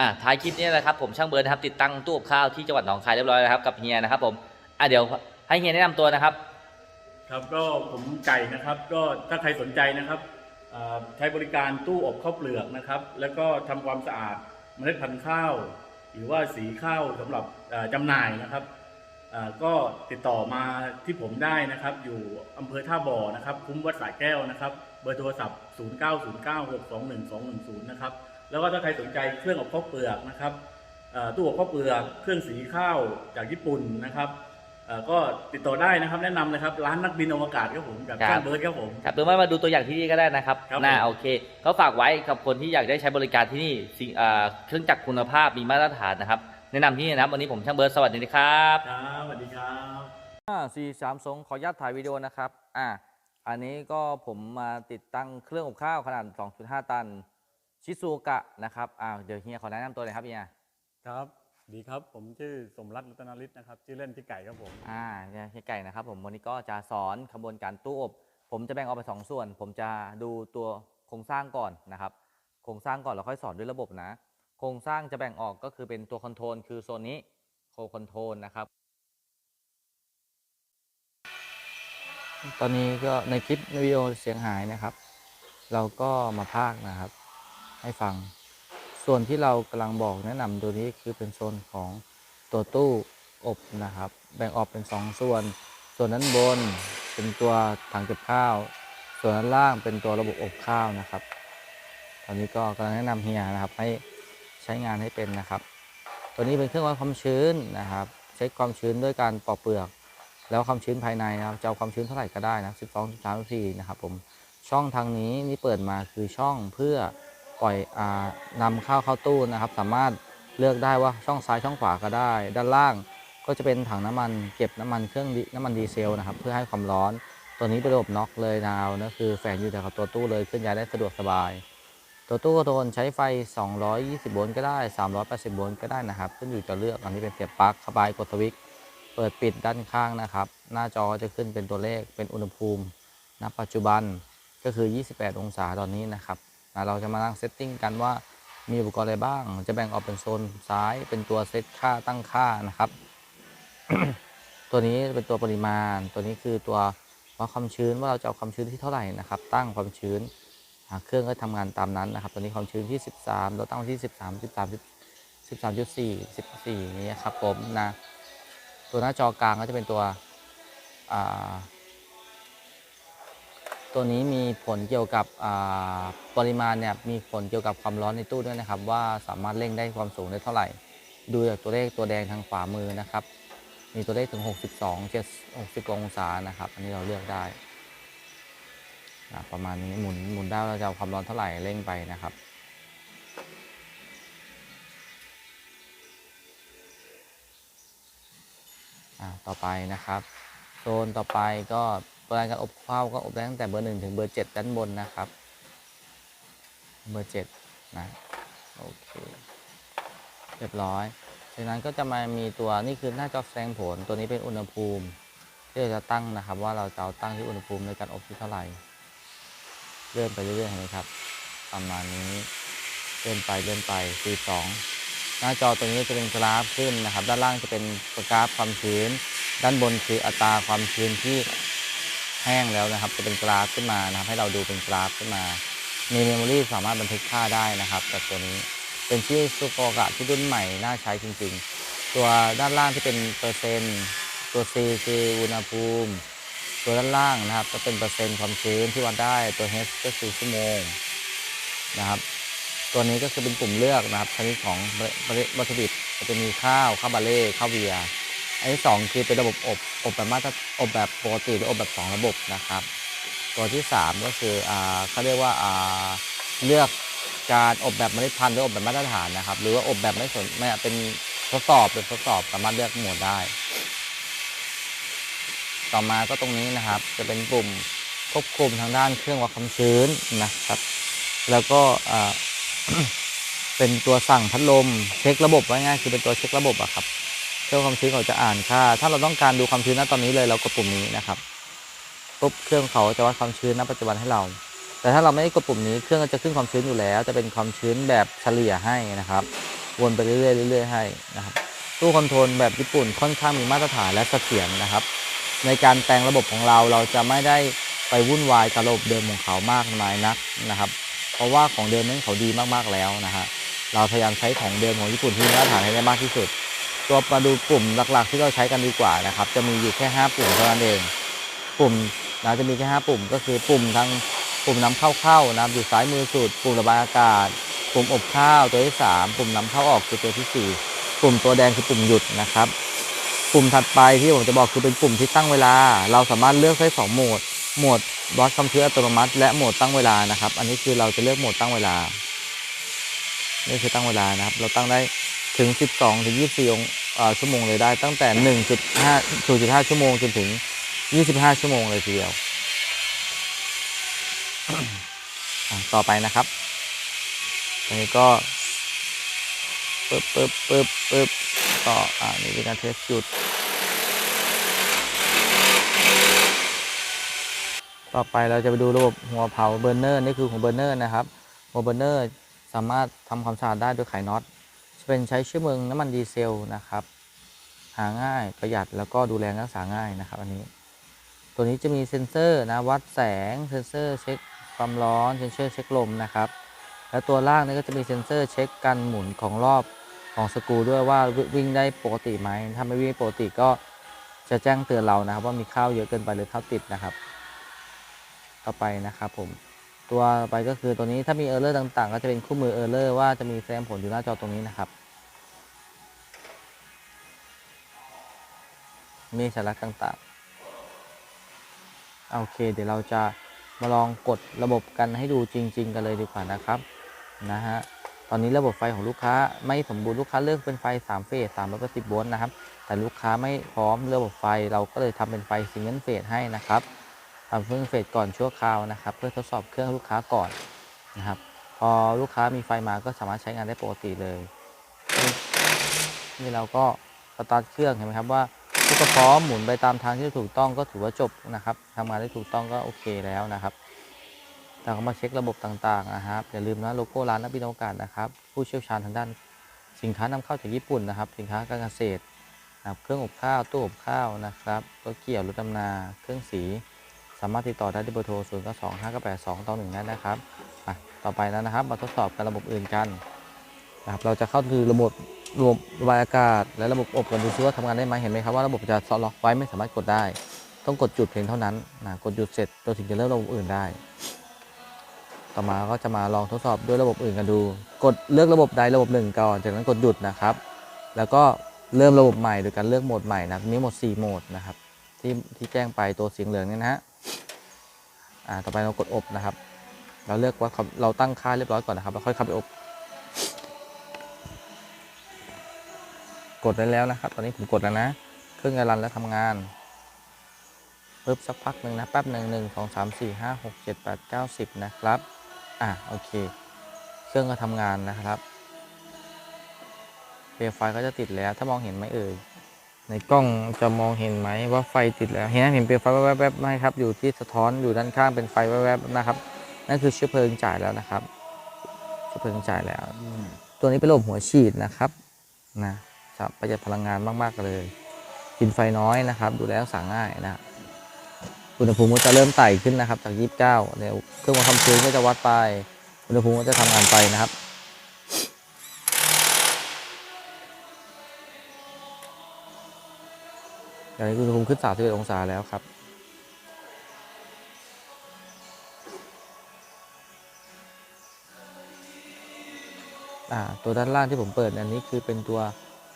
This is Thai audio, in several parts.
อะท้ายคลิปนี้นะครับผมช่างเบิร์ดนะครับติดตั้งตู้กับข้าวที่จังหวัดหนองคายเรียบร้อยแล้วครับกับเฮียนะครับผมอะเดี๋ยวให้เฮียแนะนำตัวนะครับ ครับก็ผมไก่นะครับ ก็ถ้าใครสนใจนะครับอ่าใช้บริการตู้อบข้าวเปลือกนะครับ แล้วก็ทำความสะอาดเมล็ดพันธุ์ข้าว หรือว่าสีข้าวสำหรับอ่าจำหน่ายนะครับอ่าก็ติดต่อมาที่ผมได้นะครับ อยู่อำเภอท่าบ่อนะครับ คุ้มวัดสายแก้วนะครับ เบอร์โทรศัพท์ 0909621210 นะครับ แล้วก็ถ้าใครสนใจเครื่องอบข้าวเปลือกนะครับเอ่อตู้อบข้าวเปลือกเครื่องสีข้าวจากญี่ปุ่นนะครับเอ่อก็ติดต่อได้นะครับแนะนำนะครับร้านนักบินอวกาศครับผมกับครับช่างเบิร์ดครับผมครับหรือไม่มาดูตัวอย่างที่นี่ก็ได้นะครับครับน่าผมโอเคเขาฝากไว้กับคนที่อยากได้ใช้บริการที่นี่สิ่งอ่าเครื่องจักรคุณภาพมีมาตรฐานนะครับ แนะนำที่นี่นะครับวันนี้ผมช่างเบิร์ดสวัสดีครับครับสวัสดีครับห้าสี่สามสองขออนุญาตถ่ายวิดีโอนะครับอ่าอันนี้ก็ผมมาติดตั้งเครื่องอบข้าวขนาด 2.5 ตัน ชิซูกะนะครับอ่าเดี๋ยวเฮียขอแนะนำตัวหน่อยครับเฮียครับดีครับผมชื่อสมรัตน์รัตนาฤทธิ์นะครับชื่อเล่นพี่ไก่ครับผมอ่าเฮียไก่นะครับผมวันนี้ก็จะสอนขบวนการตู้อบ ผมจะแบ่งออกเป็นสองส่วน ผมจะดูตัวโครงสร้างก่อนนะครับโครงสร้างก่อนแล้วค่อยสอนด้วยระบบนะ โครงสร้างจะแบ่งออกก็คือเป็นตัวคอนโทรลคือโซนนี้โคคอนโทรลนะครับตอนนี้ก็ในคลิปวิดีโอเสียงหายนะครับ เราก็มาพากย์นะครับ ให้ฟัง ส่วนที่เรากำลังบอกแนะนำตัวนี้คือเป็นโซนของตัวตู้อบนะครับ แบ่งออกเป็น 2 ส่วน ส่วนด้านบนเป็นตัวถังเก็บข้าว ส่วนด้านล่างเป็นตัวระบบอบข้าวนะครับ ตอนนี้ก็กำลังแนะนำเฮียนะครับให้ใช้งานให้เป็นนะครับ ตัวนี้เป็นเครื่องวัดความชื้นนะครับเช็คความชื้นด้วยการปอกเปลือกแล้วความชื้นภายในนะครับจะเอาความชื้นเท่าไหร่ก็ได้นะ12 13 14นะครับผม ช่องทางนี้นี่เปิดมาคือช่องเพื่อ ปล่อยอนำข้าวเข้าตู้นะครับ สามารถเลือกได้ว่าช่องซ้ายช่องขวาก็ได้ ด้านล่างก็จะเป็นถังน้ำมันเก็บน้ำมันเครื่องน้ำมันดีเซลนะครับ เพื่อให้ความร้อน ตัวนี้เป็นระบบน็อกเลยนาวนะคือแฝงอยู่แต่กับตัวตู้เลยเคลื่อนย้ายได้สะดวกสบาย ตัวตู้คอนโทรลใช้ไฟ 220 โวลต์ก็ได้ 380 โวลต์ก็ได้นะครับขึ้นอยู่จะเลือกอันนี้เป็นเสียบปลั๊กเข้าไปกดสวิตช์เปิดปิดด้านข้างนะครับ หน้าจอจะขึ้นเป็นตัวเลขเป็นอุณหภูมิณปัจจุบันก็คือ 28 องศาตอนนี้นะครับ เราจะมานั่งเซตติ้งกันว่ามีอุปกรณ์อะไรบ้าง จะแบ่งออกเป็นโซนซ้ายเป็นตัวเซตค่าตั้งค่านะครับ ตัวนี้เป็นตัวปริมาณ ตัวนี้คือตัววัดความชื้นว่าเราจะเอาความชื้นที่เท่าไหร่นะครับ ตั้งความชื้นเครื่องก็ทำงานตามนั้นนะครับตอนนี้ความชื้นที่ 13 เราตั้งที่ 13 13 13.4 14นี้ครับผมนะ ตัวหน้าจอกลางก็จะเป็นตัว ตัวนี้มีผลเกี่ยวกับปริมาณเนี่ยมีผลเกี่ยวกับความร้อนในตู้ด้วยนะครับ ว่าสามารถเร่งได้ความสูงได้เท่าไหร่ ดูจากตัวเลขตัวแดงทางขวามือนะครับ มีตัวเลขถึง 62 7 60องศานะครับ อันนี้เราเลือกได้ประมาณนี้หมุนหมุนได้เราจะเอาความร้อนเท่าไหร่เร่งไปนะครับต่อไปนะครับ โซนต่อไปก็ เวลาการอบข้าวก็อบได้ตั้งแต่เบอร์หนึ่งถึงเบอร์เจ็ดด้านบนนะครับ เบอร์เจ็ดนะโอเคเรียบร้อยจากนั้นก็จะมามีตัวนี่คือหน้าจอแสดงผลตัวนี้เป็นอุณหภูมิ ที่เราจะตั้งนะครับ ว่าเราจะเอาตั้งที่อุณหภูมิในการอบที่เท่าไหร่เลื่อนไปเรื่อยๆเห็นไหมครับประมาณนี้เลื่อนไปเลื่อนไป42หน้าจอตัวนี้จะเป็นกราฟขึ้นนะครับ ด้านล่างจะเป็นกราฟความชื้น ด้านบนคืออัตราความชื้นที่ แห้งแล้วนะครับ จะเป็นกราฟขึ้นมานะครับ ให้เราดูเป็นกราฟขึ้นมา มีเมมโมรีสามารถบันทึกค่าได้นะครับแต่ตัวนี้เป็นชื่อซูโกกะที่รุ่นใหม่น่าใช้จริง ๆ ตัวด้านล่างที่เป็นเปอร์เซ็นต์ตัว C คืออุณหภูมิ ตัวด้านล่างนะครับ ก็เป็นเปอร์เซ็นต์ความชื้นที่วัดได้ตัว H ก็คือชั่วโมงนะครับ ตัวนี้ก็คือเป็นกลุ่มเลือกนะครับชนิดของวัตถุดิบจะมีข้าวข้าวบาเล่ข้าวเวียร์ อันที่สองคือเป็นระบบอบอบแบบมาตรอบแบบปกติหรืออบแบบสองระบบนะครับ ตัวที่สามก็คืออ่าเขาเรียกว่าอ่าเลือกการอบแบบเมล็ดพันธุ์หรืออบแบบมาตรฐานนะครับ หรือว่าอบแบบไม่สนไม่เป็นทดสอบเป็นทดสอบสามารถเลือกหมดได้ ต่อมาก็ตรงนี้นะครับ จะเป็นปุ่มควบคุมทางด้านเครื่องวัดความชื้นนะครับ แล้วก็เป็นตัวสั่งพัดลมเช็คระบบไว้ง่ายคือเป็นตัวเช็คระบบอะครับ เครื่องความชื้นเขาจะอ่านค่า ถ้าเราต้องการดูความชื้นณตอนนี้เลยเรากดปุ่มนี้นะครับปุ๊บเครื่องเขาจะวัดความชื้นณปัจจุบันให้เรา แต่ถ้าเราไม่ได้กดปุ่มนี้เครื่องก็จะขึ้นความชื้นอยู่แล้ว จะเป็นความชื้นแบบเฉลี่ยให้นะครับ วนไปเรื่อยๆเรื่อยๆให้นะครับตู้คอนโทรลแบบญี่ปุ่นค่อนข้างมีมาตรฐานและเสถียรนะครับ ในการแต่งระบบของเราเราจะไม่ได้ไปวุ่นวายกับระบบเดิมของเขามากมายนักนะครับ เพราะว่าของเดิมนั้นเขาดีมากๆแล้วนะฮะเราพยายามใช้ของเดิมของญี่ปุ่นที่มีมาตรฐานให้ได้มากที่สุด ตัวมาดูปุ่มหลักๆ ที่เราใช้กันดีกว่านะครับ จะมีอยู่แค่ 5 ปุ่มเท่านั้นเอง ปุ่มนะจะมีแค่ 5 ปุ่มก็คือปุ่มทางปุ่มนำเข้าเข้านะอยู่ซ้ายมือสุด ปุ่มระบายอากาศ ปุ่มอบข้าวตัวที่ 3 ปุ่มนำเข้าออกคือตัวที่ 4 ปุ่มตัวแดงคือปุ่มหยุดนะครับ ปุ่มถัดไปที่ผมจะบอกคือเป็นปุ่มที่ตั้งเวลา เราสามารถเลือกได้สองโหมด โหมดวัดความชื้นอัตโนมัติ และโหมดตั้งเวลานะครับ อันนี้คือเราจะเลือกโหมดตั้งเวลานี่คือตั้งเวลานะครับ เราตั้งได้ ถึง 12ถึง24องเอ่อชั่วโมงเลยได้ ตั้งแต่ 1.5 0.5 ชั่วโมงจนถึง 25 ชั่วโมงเลยทีเดียว ต่อไปนะครับอันนี้ก็ปึ๊บปึ๊บปึ๊บปึ๊บต่อ อ่า นี่เป็นการเทสจุด ต่อไปเราจะไปดูระบบหัวเผาเบอร์เนอร์ นี่คือหัวเบอร์เนอร์นะครับ หัวเบอร์เนอร์สามารถทำความสะอาดได้โดยไขน็อต จะเป็นใช้เชื้อเพลิงน้ำมันดีเซลนะครับ หาง่ายประหยัดแล้วก็ดูแลรักษาง่ายนะครับ อันนี้ ตัวนี้จะมีเซ็นเซอร์นะวัดแสงเซ็นเซอร์เช็คความร้อนเซ็นเซอร์เช็คลมนะครับ แล้วตัวล่างนี่ก็จะมีเซ็นเซอร์เช็คการหมุนของรอบของสกูด้วยว่าวิ่งได้ปกติไหมถ้าไม่วิ่งปกติก็จะแจ้งเตือนเรานะครับ ว่ามีข้าวเยอะเกินไปหรือข้าวติดนะครับ ต่อไปนะครับผม ตัวไปก็คือตัวนี้ถ้ามีเออร์เลอร์ต่างๆ ก็จะเป็นคู่มือเออร์เลอร์ว่าจะมีแสดงผลอยู่หน้าจอตรงนี้นะครับ มีสาระต่างๆ โอเค เดี๋ยวเราจะมาลองกดระบบกันให้ดูจริง ๆ กันเลยดีกว่านะครับนะฮะตอนนี้ระบบไฟของลูกค้าไม่สมบูรณ์ลูกค้าเลือกเป็นไฟ 3 เฟส310โวลต์นะครับ แต่ลูกค้าไม่พร้อมระบบไฟเราก็เลยทำเป็นไฟซิงเกิลเฟสให้นะครับ ทำเพิ่งเฟสก่อนชั่วคราวนะครับ เพื่อทดสอบเครื่องลูกค้าก่อนนะครับ พอลูกค้ามีไฟมาก็สามารถใช้งานได้ปกติเลย นี่เราก็สตาร์ทเครื่องเห็นไหมครับว่าทุกกระพร้อมหมุนไปตามทางที่ถูกต้องก็ถือว่าจบนะครับทำงานได้ถูกต้องก็โอเคแล้วนะครับเราก็มาเช็คระบบต่างๆนะครับอย่าลืมนะโลโก้ร้านนักบินอวกาศนะครับ ผู้เชี่ยวชาญทางด้านสินค้านำเข้าจากญี่ปุ่นนะครับ สินค้าการเกษตรนะครับเครื่องอบข้าวตู้อบข้าวนะครับรถเกี่ยวรถดำนา เครื่องสีามารถติดต่อได้ที่เบอร์โทร 0 9 2 5 9 8 2ต่อ1ได้นะครับอะต่อไปแล้วนะครับ มาทดสอบกันระบบอื่นกันนะครับเราจะเข้าคือระบบระบบระบายอากาศ และระบบอบกันดูซิว่าทำงานได้ไหมเห็นไหมครับว่าระบบจะล็อกไว้ไม่สามารถกดได้ ต้องกดจุดเพียงเท่านั้นนะกดหยุดเสร็จตัวถึงจะเริ่มระบบอื่นได้ ต่อมาก็จะมาลองทดสอบด้วยระบบอื่นกันดู กดเลือกระบบใดระบบหนึ่งก่อนจากนั้นกดหยุดนะครับ แล้วก็เริ่มระบบใหม่โดยการเลือกโหมดใหม่นะมีหมด4โหมดนะครับที่ที่แจ้งไปตัวสีเหลืองนี่นะฮะ อ่าต่อไปเรากดอบนะครับ เราเลือกว่าเราตั้งค่าเรียบร้อยก่อนนะครับแล้วค่อยเข้าไปอบ กดได้แล้วนะครับ ตอนนี้ผมกดแล้วนะเครื่องจะรันและทำงานปึ๊บสักพักหนึ่งนะแป๊บหนึ่งหนึ่งสองสามสี่ห้าหกเจ็ดแปดเก้าสิบนะครับ อะโอเค เครื่องก็ทำงานนะครับเปลวไฟก็จะติดแล้วถ้ามองเห็นไหมเอ่ย ในกล้องจะมองเห็นไหมว่าไฟติดแล้ว เห็นไหมเห็นเปลวไฟแวบๆไหมครับ อยู่ที่สะท้อนอยู่ด้านข้างเป็นไฟแวบๆนะครับ นั่นคือเชื้อเพลิงจ่ายแล้วนะครับ เชื้อเพลิงจ่ายแล้ว ตัวนี้เป็นระบบหัวฉีดนะครับนะประหยัดพลังงานมากๆเลยกินไฟน้อยนะครับ ดูแลรักษาง่ายนะอุณหภูมิก็จะเริ่มไต่ขึ้นนะครับ จาก 29เนี่ยเครื่องวัดความชื้นก็จะวัดไป อุณหภูมิก็จะทำงานไปนะครับ อย่างนี้อุณหภูมิขึ้น 31 องศาแล้วครับ ตัวด้านล่างที่ผมเปิดอันนี้คือเป็นตัว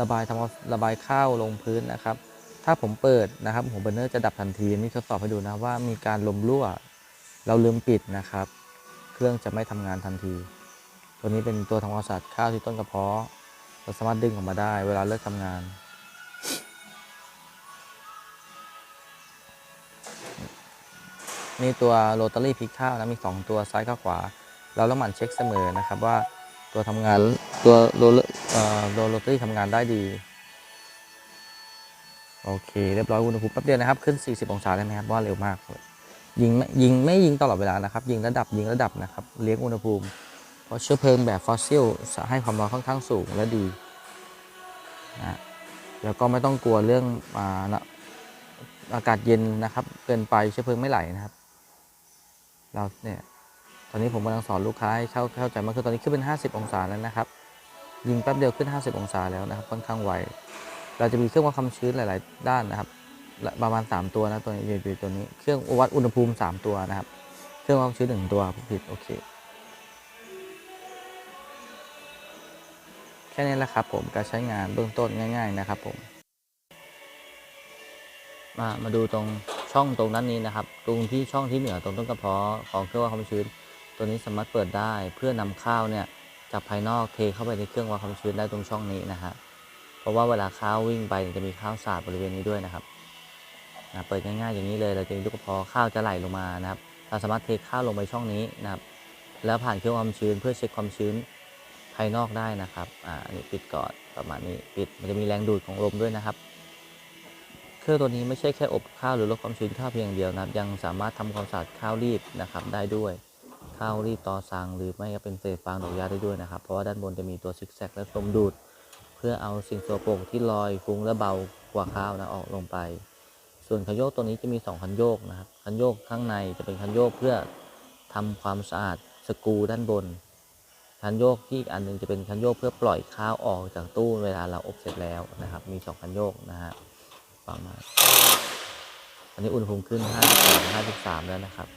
ระบายทำระบายข้าวลงพื้นนะครับ ถ้าผมเปิดนะครับหัวเบอร์เนอร์จะดับทันทีนี่ทดสอบให้ดูนะว่ามีการลมรั่ว เราลืมปิดนะครับ เครื่องจะไม่ทำงานทันที ตัวนี้เป็นตัวทำความสะอาดข้าวที่ต้นกระเพาะ เราสามารถดึงออกมาได้ เวลาเลิกทำงาน นี่ตัวโรตารี่พลิกข้าวนะมี 2 ตัวซ้ายกับขวา เราต้องหมั่นเช็คเสมอนะครับว่าตัวทำงานตัวโรโรโรตารี่ทำงานได้ดี โอเค เรียบร้อยอุณหภูมิแป๊บเดียวนะครับ ขึ้น 40 องศาเลยนะครับว่าเร็วมากเลยยิงไม่ยิงไม่ยิงตลอดเวลานะครับ ยิงระดับยิงระดับนะครับเลี้ยงอุณหภูมิ เพราะเชื้อเพลิงแบบฟอสซิลให้ความร้อนค่อนข้างสูงและดีนะแล้วก็ไม่ต้องกลัวเรื่องอาอากาศเย็นนะครับ เกินไปเชื้อเพลิงไม่ไหลนะครับ เราเนี่ยตอนนี้ผมกำลังสอนลูกค้าให้เข้าเข้าใจมากคือตอนนี้ขึ้นเป็น 50 องศาแล้วนะครับ ยิงแป๊บเดียวขึ้น 50 องศาแล้วนะครับ ค่อนข้างไวเราจะมีเครื่องวัดความชื้นหลาย ๆ ด้านนะครับ ประมาณ 3 ตัวนะตัวนี้อยู่ตัวนี้เครื่องวัดอุณหภูมิ 3 ตัวนะครับ เครื่องวัดความชื้นหนึ่งตัวผิดโอเคแค่นี้แหละครับผมการใช้งานเบื้องต้นง่าย ๆ นะครับผมมามาดูตรง ช่องตรงนั้นนี้นะครับ ตรงที่ช่องที่เหนือตรงต้นกระเพาะของเครื่องวัดความชื้น ตัวนี้สามารถเปิดได้เพื่อนำข้าวเนี่ยจากภายนอกเทเข้าไปในเครื่องวัดความชื้นได้ตรงช่องนี้นะฮะเพราะว่าเวลาข้าววิ่งไปจะมีข้าวสาดบริเวณนี้ด้วยนะครับเปิดง่ายๆอย่างนี้เลยเราจะมีลูกกระเพาะข้าวจะไหลลงมานะครับเราสามารถเทข้าวลงไปช่องนี้นะครับ แล้วผ่านเครื่องความชื้นเพื่อเช็คความชื้นภายนอกได้นะครับ อ่าอันนี้ปิดก่อนประมาณนี้ ปิด มันจะมีแรงดูดของลมด้วยนะครับ เครื่องตัวนี้ไม่ใช่แค่อบข้าวหรือลดความชื้นข้าวเพียงอย่างเดียวนะครับ ยังสามารถทำความสะอาดข้าวรีบนะครับได้ด้วยข้าวรีดตอสังหรือไม่ก็เป็นเศษฟางดอกหญ้าได้ด้วยนะครับ เพราะว่าด้านบนจะมีตัวซิกแซกและลมดูด เพื่อเอาสิ่งสกปรกที่ลอยฟุ้งและเบากว่าข้าวนะออกลงไป ส่วนคันโยกตัวนี้จะมี 2 คันโยกนะครับคันโยกข้างในจะเป็นคันโยกเพื่อทำความสะอาดสกูด้านบน คันโยกที่อีกอันหนึงจะเป็นคันโยกเพื่อปล่อยข้าวออกจากตู้เวลาเราอบเสร็จแล้วนะครับ มี 2 คันโยกนะฮะ ประมาณอันนี้อุณหภูมิขึ้น 52 53 แล้วนะครับ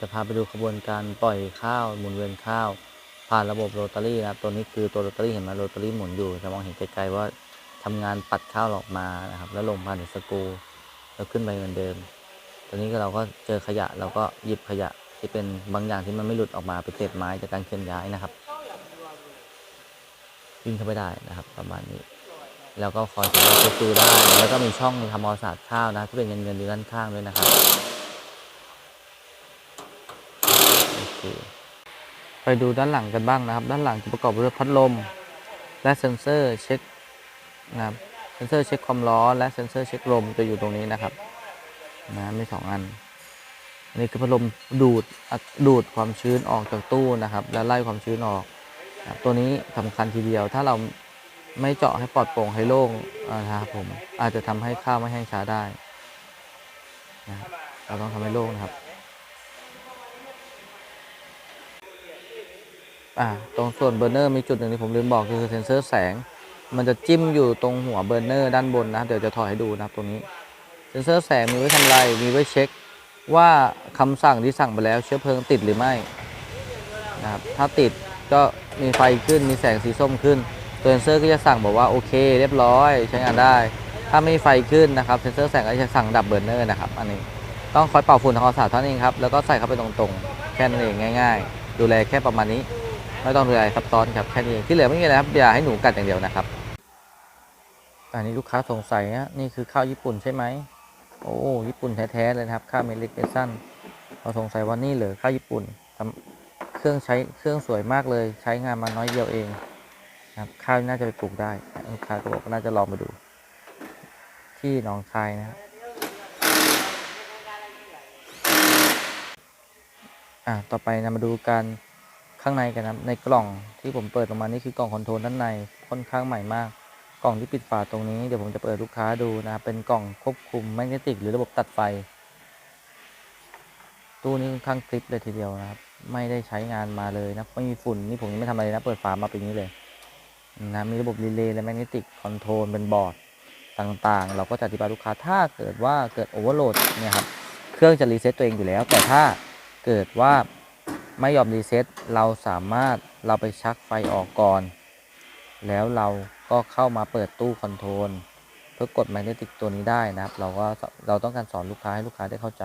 จะพาไปดูขบวนการปล่อยข้าวหมุนเวียนข้าว ผ่านระบบโรตารี่นะครับ ตัวนี้คือตัวโรตารี่เห็นไหมโรตารี่หมุนอยู่ จะมองเห็นไกลๆว่าทำงานปัดข้าวออกมานะครับ แล้วลงผ่านสกูแล้วขึ้นไปเหมือนเดิมตัวนี้เราก็เจอขยะเราก็หยิบขยะที่เป็นบางอย่างที่มันไม่หลุดออกมาเป็นเศษไม้จากการเคลื่อนย้ายนะครับ วิ่งเข้าไปได้นะครับ ประมาณนี้ แล้วก็คอยสังเกตเช็คดูได้ แล้วก็มีช่องทำความสะอาดข้าวนะที่เป็นเงินเงินอยู่ด้านข้างด้วยนะครับโอเคไปดูด้านหลังกันบ้างนะครับ ด้านหลังจะประกอบด้วยพัดลม และเซ็นเซอร์เช็คนะครับเซ็นเซอร์เช็คความร้อนและเซ็นเซอร์เช็คลมจะอยู่ตรงนี้นะครับนะมีสองอันอันนี้คือพัดลมดูดดูดความชื้นออกจากตู้นะครับ แล้วไล่ความชื้นออก ตัวนี้สำคัญทีเดียวถ้าเราไม่เจาะให้ปลอดโปร่งให้โล่งนะครับผมอาจจะทำให้ข้าวไม่แห้งช้าได้นะเราต้องทำให้โล่งนะครับอ่าตรงส่วนเบอร์เนอร์มีจุดหนึ่งที่ผมลืมบอกคือเซนเซอร์แสง มันจะจิ้มอยู่ตรงหัวเบอร์เนอร์ด้านบนนะครับเดี๋ยวจะถอดให้ดูนะครับตรงนี้เซนเซอร์แสงมีไว้ทำอะไรมีไว้เช็คว่าคำสั่งที่สั่งไปแล้วเชื้อเพลิงติดหรือไม่นะครับถ้าติด ก็มีไฟขึ้นมีแสงสีส้มขึ้น ตัวเซนเซอร์ก็จะสั่งบอกว่าโอเค เรียบร้อยใช้งานได้ ถ้าไม่มีไฟขึ้นนะครับเซนเซอร์แสงก็จะสั่งดับเบอร์เนอร์นะครับอันนี้ต้องคอยเป่าฝุ่นทำความสะอาดเท่านั้นเองครับแล้วก็ใส่เข้าไปตรงๆแค่นั้นเองง่าย ๆ ดูแลแค่ประมาณนี้ ไม่ต้องดูอะไรซับซ้อนครับแค่นี้ที่เหลือไม่มีอะไรครับอย่าให้หนูกัดอย่างเดียวนะครับอันนี้ลูกค้าสงสัยนะนี่คือข้าวญี่ปุ่นใช่ไหมโอ้ญี่ปุ่นแท้ๆเลยนะครับข้าวเมลิกเบสันเราสงสัยว่านี่เหรอข้าวญี่ปุ่น เครื่องใช้เครื่องสวยมากเลย ใช้งานมาน้อยเดียวเองครับข้าวน่าจะไปปลูกได้ลูกค้าก็บอกว่าน่าจะลองมาดู ที่หนองคายนะครับอะต่อไปนะมาดูการข้างในกันนะในกล่องที่ผมเปิดออกมานี่คือกล่องคอนโทรลด้านในค่อนข้างใหม่มาก กล่องที่ปิดฝาตรงนี้เดี๋ยวผมจะเปิดลูกค้าดูนะครับเป็นกล่องควบคุมแมกเนติกหรือระบบตัดไฟ ตู้นี้ค่อนข้างคลิปเลยทีเดียวนะครับ ไม่ได้ใช้งานมาเลยนะ ไม่มีฝุ่นนี่ผมยังไม่ทำอะไรนะ เปิดฝามาเป็นอย่างนี้เลยนะมีระบบรีเลย์และแมกเนติกคอนโทรลเป็นบอร์ดต่างๆ เราก็จะอธิบายลูกค้าถ้าเกิดว่าเกิดโอเวอร์โหลดเนี่ยครับเครื่องจะรีเซ็ตตัวเองอยู่แล้ว แต่ถ้าเกิดว่าไม่ยอมรีเซ็ตเราสามารถเราไปชักไฟออกก่อน แล้วเราก็เข้ามาเปิดตู้คอนโทรลเพื่อกดแมกเนติกตัวนี้ได้นะครับ เราก็เราต้องการสอนลูกค้าให้ลูกค้าได้เข้าใจ